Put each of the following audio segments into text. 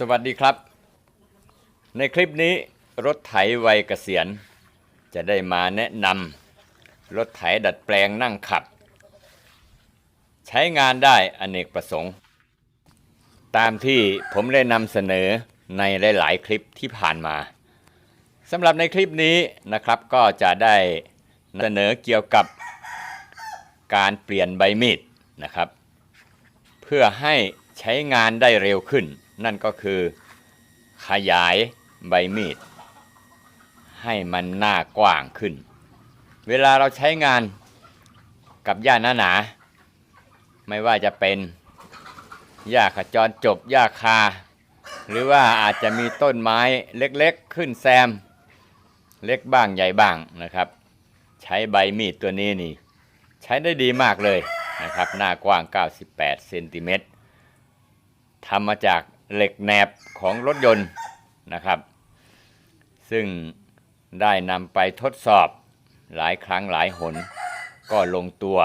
สวัสดีครับ ในคลิปนี้รถไถวัยเกษียณ จะได้มาแนะนำรถไถดัดแปลงนั่งขับ ใช้งานได้อเนกประสงค์ ตามที่ผมได้นำเสนอในหลาย ๆ คลิปที่ผ่านมาสำหรับในคลิปนี้นะครับก็จะได้เสนอเกี่ยวกับการเปลี่ยนใบมีดนะครับ เพื่อให้ใช้งานได้เร็วขึ้น นั่นก็คือขยายใบมีด ให้มันหน้ากว้างขึ้น เวลาเราใช้งานกับหญ้าหนาหนาๆไม่ว่าจะเป็นหญ้าขจรจบหญ้าคา หรือว่าอาจจะมีต้นไม้เล็กๆ ขึ้นแซม เล็กบ้างใหญ่บ้างนะครับ ใช้ใบมีดตัวนี้นี่ ใช้ได้ดีมากเลยนะครับ หน้ากว้าง 98เซนติเมตรทำมาจาก เหล็กแหนบของรถยนต์นะครับ ซึ่งได้นำไปทดสอบหลายครั้งหลายหน ก็ลงตัว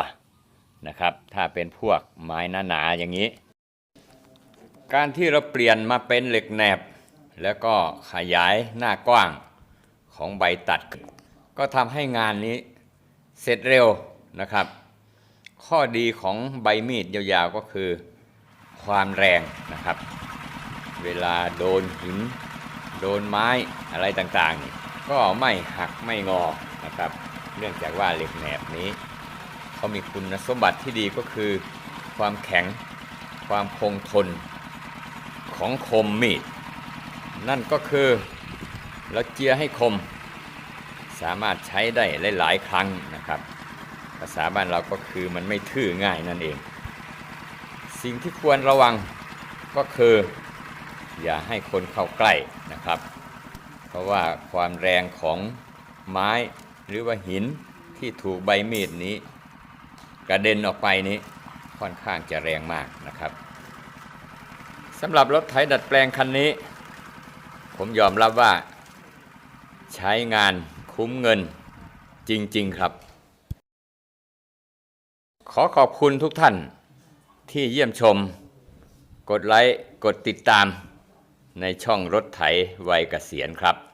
นะครับ ถ้าเป็นพวกไม้หนาๆอย่างนี้ การที่เราเปลี่ยนมาเป็นเหล็กแหนบ แล้วก็ขยายหน้ากว้างของใบตัด ก็ทำให้งานนี้เสร็จเร็วนะครับ ข้อดีของใบมีดยาวๆก็คือความแรงนะครับ เวลาโดนหิน โดนไม้อะไรต่างๆ ก็ไม่หักไม่งอนะครับ เนื่องจากว่าเหล็กแหนบนี้เขามีคุณสมบัติที่ดีก็คือ ความแข็งความคงทนของคมมีด นั่นก็คือเราเจียให้คม สามารถใช้ได้หลายๆครั้งนะครับ ภาษาบ้านเราก็คือมันไม่ทื่อง่ายนั่นเอง สิ่งที่ควรระวังก็คือ อย่าให้คนเข้าใกล้นะครับ เพราะว่าความแรงของไม้หรือว่าหินที่ถูกใบมีดนี้ กระเด็นออกไปนี้ค่อนข้างจะแรงมากนะครับสำหรับรถไถดัดแปลงคันนี้ ผมยอมรับว่า ใช้งานคุ้มเงินจริง ๆ ครับ ขอขอบคุณทุกท่านที่เยี่ยมชม กดไลค์ กดติดตาม ในช่องรถไถวัยเกษียณครับ